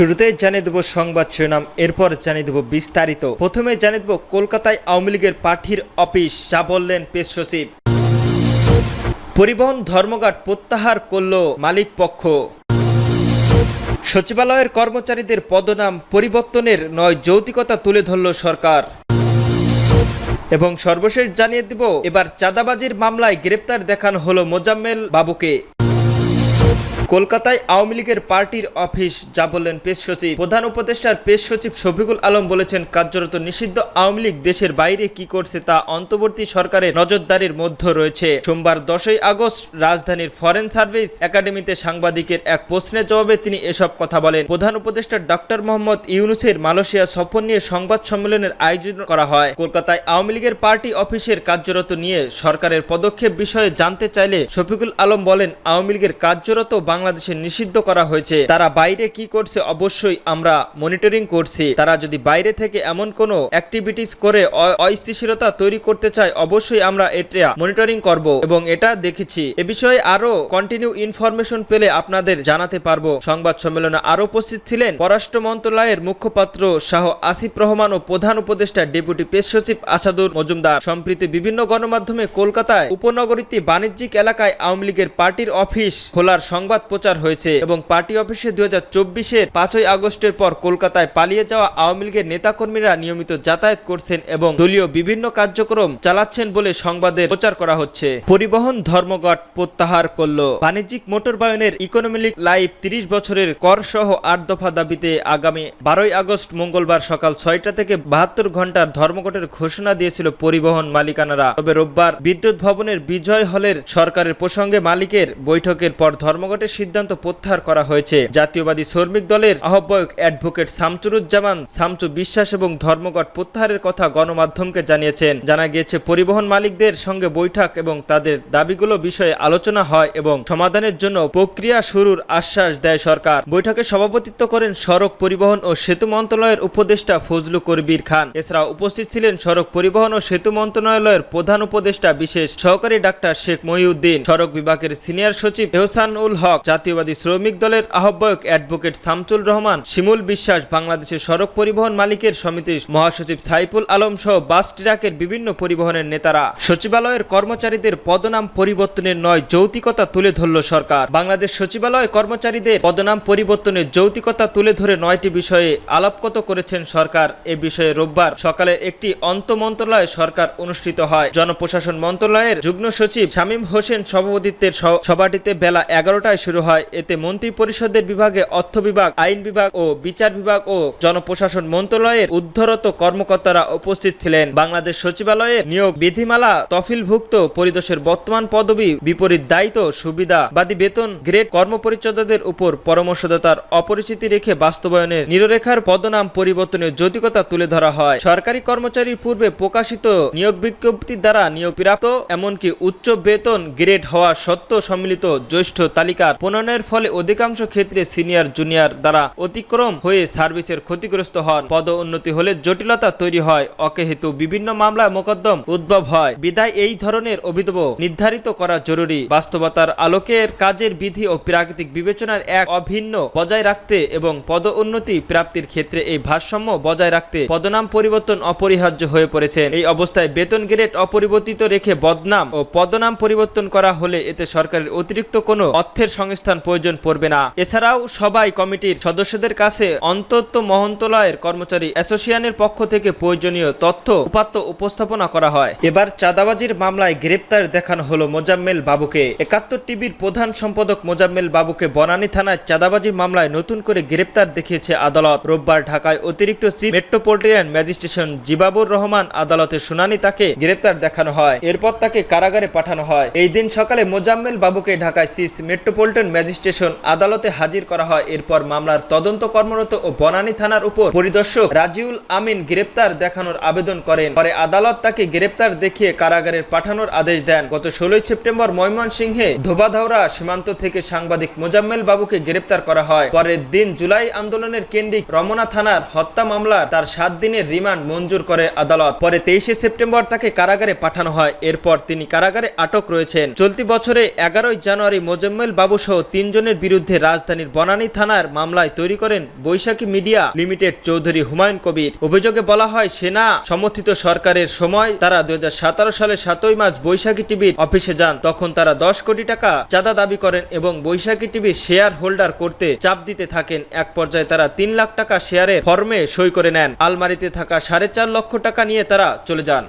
শুরুতে জানিয়ে দেব সংবাদ শিরোনাম, এরপর জানিয়ে দেব বিস্তারিত। প্রথমে জানিয়ে দেব কলকাতায় আওয়ামী লীগের পার্টির অফিস, যা বললেন পেশ সচিব। পরিবহন ধর্মঘট প্রত্যাহার করল মালিক পক্ষ। সচিবালয়ের কর্মচারীদের পদনাম পরিবর্তনের নয় যৌতিকতা তুলে ধরল সরকার। এবং সর্বশেষ জানিয়ে দিব, এবার চাঁদাবাজির মামলায় গ্রেপ্তার দেখানো হলো মোজাম্মেল বাবুকে। কলকাতায় আওয়ামী লীগের পার্টির অফিস, যা বললেন পেশ সচিব। প্রধান উপদেষ্টার পেশ সচিব শফিকুল আলম বলেছেন, কার্যরত নিষিদ্ধ আওয়ামী লীগ দেশের বাইরে কি করছে তা অন্তর্বর্তী সরকারের নজরদারির মধ্যে রয়েছে। সোমবার দশই আগস্ট রাজধানীর ফরেন সার্ভিস একাডেমিতে সাংবাদিকের এক প্রশ্নের জবাবে তিনি এসব কথা বলেন। প্রধান উপদেষ্টা ডক্টর মোহাম্মদ ইউনুসের মালয়েশিয়া সফর নিয়ে সংবাদ সম্মেলনের আয়োজন করা হয়। কলকাতায় আওয়ামী লীগের পার্টি অফিসের কার্যরত নিয়ে সরকারের পদক্ষেপ বিষয়ে জানতে চাইলে শফিকুল আলম বলেন, আওয়ামী লীগের কার্যরত বাংলাদেশে নিষিদ্ধ করা হয়েছে। তারা বাইরে কি করছে অবশ্যই আমরা মনিটরিং করছি। তারা যদি বাইরে থেকে এমন কোনো অ্যাক্টিভিটিস করে অস্থিতিশীলতা তৈরি করতে চায়, অবশ্যই আমরা এটা মনিটরিং করব এবং এটা দেখেছি। এ বিষয়ে আরও কন্টিনিউ ইনফরমেশন পেলে আপনাদের জানাতে পারব। সংবাদ সম্মেলনে আরও উপস্থিত ছিলেন পররাষ্ট্র মন্ত্রণালয়ের মুখপাত্র শাহ আসিফ রহমান ও প্রধান উপদেষ্টা ডেপুটি পেশ সচিব আসাদুর মজুমদার। সম্প্রীতি বিভিন্ন গণমাধ্যমে কলকাতায় উপনগরীতে বাণিজ্যিক এলাকায় আওয়ামী লীগের পার্টির অফিস খোলার সংবাদ প্রচার হয়েছে এবং পার্টি অফিসে দুই হাজার চব্বিশের পাঁচই আগস্টের পর কলকাতায় পালিয়ে যাওয়া আওয়ামী লীগের নেতাকর্মীরা নিয়মিত যাতায়াত করছেন এবং দলীয় বিভিন্ন কার্যক্রম চালাচ্ছেন বলে সংবাদে প্রচার করা হচ্ছে। পরিবহন ধর্মঘট প্রত্যাহার করল। বাণিজ্যিক মোটরবাহনের ইকোনমিক লাইফ তিরিশ বছরের কর সহ আট দফা দাবিতে আগামী বারোই আগস্ট মঙ্গলবার সকাল ছয়টা থেকে বাহাত্তর ঘণ্টার ধর্মঘটের ঘোষণা দিয়েছিল পরিবহন মালিকানারা। তবে রোববার বিদ্যুৎ ভবনের বিজয় হলের সরকারের প্রসঙ্গে মালিকের বৈঠকের পর ধর্মঘটের সিদ্ধান্ত প্রত্যাহার করা হয়েছে। জাতীয়বাদী শ্রমিক দলের আহ্বায়ক অ্যাডভোকেট শামচুরুজ্জামান শামচু বিশ্বাস এবং ধর্মঘট প্রত্যাহারের কথা গণমাধ্যমকে জানিয়েছেন। জানা গিয়েছে, পরিবহন মালিকদের সঙ্গে বৈঠক এবং তাদের দাবিগুলো বিষয়ে আলোচনা হয় এবং সমাধানের জন্য প্রক্রিয়া শুরুর আশ্বাস দেয় সরকার। বৈঠকে সভাপতিত্ব করেন সড়ক পরিবহন ও সেতু মন্ত্রণালয়ের উপদেষ্টা ফজলু কবির খান। এছাড়া উপস্থিত ছিলেন সড়ক পরিবহন ও সেতু মন্ত্রণালয়ের প্রধান উপদেষ্টা বিশেষ সহকারী ডাক্তার শেখ মহিউদ্দিন, সড়ক বিভাগের সিনিয়র সচিব এহসানুল হক জাতীয়বাদী শ্রমিক দলের আহ্বায়ক অ্যাডভোকেট শামসুল রহমান, শিমুল বিশ্বাস, বাংলাদেশের সড়ক পরিবহন মালিকের সমিতির মহাসচিব সাইফুল আলম সহ বাস ট্রাকের বিভিন্ন পরিবহনের নেতারা। সচিবালয়ের কর্মচারীদের পদনাম পরিবর্তনের নয় যৌতিকতা তুলে ধরল সরকার। বাংলাদেশ সচিবালয় কর্মচারীদের পদনাম পরিবর্তনের যৌতিকতা তুলে ধরে নয়টি বিষয়ে আলাপকত করেছেন সরকার। এ বিষয়ে রোববার সকালে একটি অন্ত মন্ত্রণালয় সরকার অনুষ্ঠিত হয়। জনপ্রশাসন মন্ত্রণালয়ের যুগ্ম সচিব শামীম হোসেন সভাপতিত্বের সভাটিতে বেলা এগারোটায় শুরু হয়। এতে মন্ত্রী পরিষদের বিভাগে অর্থ বিভাগ, আইন বিভাগ ও বিচার বিভাগ ও জনপ্রশাসন মন্ত্রণালয়ের উদ্ধরত কর্মকর্তারা উপস্থিত ছিলেন। বাংলাদেশ সচিবালয়ের নিয়োগ বিধিমালা তফিলভুক্ত পরিদোষের বর্তমান পদবি বিপরীত দায়িত্ব, সুবিধা, বাদী বেতন, গ্রেড কর্মপরিচ্ছদদের উপর পরামর্শদাতার অপরিচিতি রেখে বাস্তবায়নের নিররেখার পদনাম পরিবর্তনের যৌতিকতা তুলে ধরা হয়। সরকারি কর্মচারীর পূর্বে প্রকাশিত নিয়োগ বিজ্ঞপ্তি দ্বারা নিয়োগ প্রাপ্ত এমনকি উচ্চ বেতন গ্রেড হওয়া সত্ত্ব সম্মিলিত জ্যেষ্ঠ তালিকার প্রণয়নের ফলে অধিকাংশ ক্ষেত্রে সিনিয়র, জুনিয়র দ্বারা অতিক্রম হয়ে সার্ভিসের ক্ষতিগ্রস্ত হন। পদ উন্নতি হলে জটিলতা তৈরি হয়। অকেহেতু বিভিন্ন মামলায় মোকদ্দম উদ্ভব হয়। বিদায় এই ধরনের অভিযোগ নির্ধারিত করা জরুরি। বাস্তবতার আলোকের কাজের বিধি ও প্রাকৃতিক বিবেচনার এক অভিন্ন বজায় রাখতে এবং পদ উন্নতি প্রাপ্তির ক্ষেত্রে এই ভারসাম্য বজায় রাখতে পদনাম পরিবর্তন অপরিহার্য হয়ে পড়েছে। এই অবস্থায় বেতন গ্রেড অপরিবর্তিত রেখে বদনাম ও পদনাম পরিবর্তন করা হলে এতে সরকারের অতিরিক্ত কোনো অর্থের সংস্থান প্রয়োজন পড়বে না। এছাড়াও সবাই কমিটির সদস্যদের কাছে অন্তত মহন্তলয়ের কর্মচারী অ্যাসোসিয়েশনের পক্ষ থেকে প্রয়োজনীয় তথ্য, উপাত্ত উপস্থাপনা করা হয়। এবার চাঁদাবাজির মামলায় গ্রেপ্তার দেখানো হলো মোজাম্মেল বাবুকে। একাত্তর টিভির প্রধান সম্পাদক মোজাম্মেল বাবুকে বনানী থানায় চাঁদাবাজির মামলায় নতুন করে গ্রেপ্তার দেখিয়েছে আদালত। রোববার ঢাকায় অতিরিক্ত চিফ মেট্রোপলিটন ম্যাজিস্ট্রেশন জিবাবুর রহমান আদালতে শুনানি তাকে গ্রেপ্তার দেখানো হয়। এরপর তাকে কারাগারে পাঠানো হয়। এই দিন সকালে মোজাম্মেল বাবুকে ঢাকায় চিফ মেট্রোপলিটন ম্যাজিস্ট্রেশন আদালতে হাজির করা হয়। এরপর মামলার তদন্ত কর্মরত ও বনানী থানার উপর পরিদর্শক রাজিউল আমিন গ্রেপ্তার দেখানোর আবেদন করেন। পরে আদালত তাকে গ্রেপ্তার দেখিয়ে কারাগারে পাঠানোর আদেশ দেন। গত ষোলোই সেপ্টেম্বর ময়মনসিংহে ধোবাধাওড়া সীমান্ত থেকে সাংবাদিক মোজাম্মেল বাবুকে গ্রেপ্তার করা হয়। পরের দিন জুলাই আন্দোলনের কেন্দ্রিক রমনা থানার হত্যা মামলা তার সাত দিনের রিমান্ড মঞ্জুর করে আদালত। পরে তেইশে সেপ্টেম্বর তাকে কারাগারে পাঠানো হয়। এরপর তিনি কারাগারে আটক রয়েছেন। চলতি বছরে এগারোই জানুয়ারি মোজাম্মেল বাবু সহ তিনজনের বিরুদ্ধে রাজধানীর বনানী থানার মামলায় তৈরি করেন বৈশাখী মিডিয়া লিমিটেড চৌধুরী হুমায়ুন কবির। অভিযোগে বলা হয়, সেনা সমর্থিত সরকারের সময় তারা দুই সালের সাতই মার্চ বৈশাখী টিভির অফিসে যান। তখন তারা দশ কোটি টাকা চাঁদা দাবি করেন এবং বৈশাখী টিভির শেয়ার হোল্ডার করতে চাপ দিতে থাকেন। এক পর্যায়ে তারা তিন লাখ টাকা শেয়ারের ফর্মে সই করে নেন। আলমারিতে থাকা সাড়ে চার লক্ষ টাকা নিয়ে তারা চলে যান।